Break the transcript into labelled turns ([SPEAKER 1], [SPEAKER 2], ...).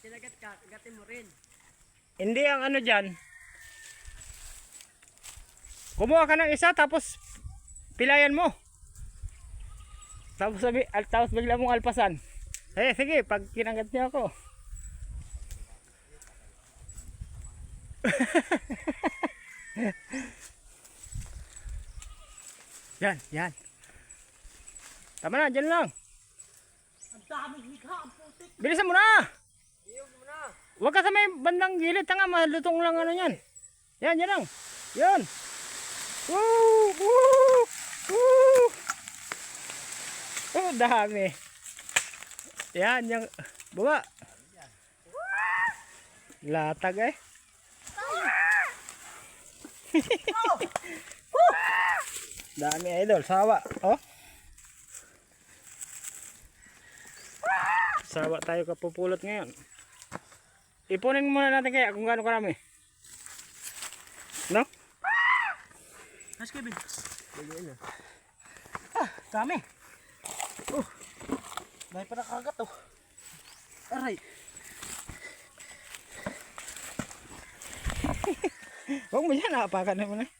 [SPEAKER 1] kinagat ka, kagatin mo rin.
[SPEAKER 2] Hindi ang ano dyan. Kumuha ka ng isa tapos pilayan mo. Tapos sabi, al, tapos bigla mong alpasan. Eh, sige, pag kinagat niyo ako. yan, yan. Tama na, dyan lang.
[SPEAKER 1] Ang daming hikha, ang putik.
[SPEAKER 2] Bilisan mo na! Huwag ka sa may bandang gilid, tanga, malutong lang ano yan. Yan, yan lang. Yan. Woo! Woo! Woo! Oh, dami. Yan, yung baba. Latag eh. dami idol, sawa. Oh. Sawa tayo kapupulot ngayon. Ipunin muna natin kaya kung gaano karami. No?
[SPEAKER 1] Mas Kevin.
[SPEAKER 2] Ah, dami.
[SPEAKER 1] Dahil pa nakagat oh. Aray.
[SPEAKER 2] Huwag mo yan, nakapakan naman eh.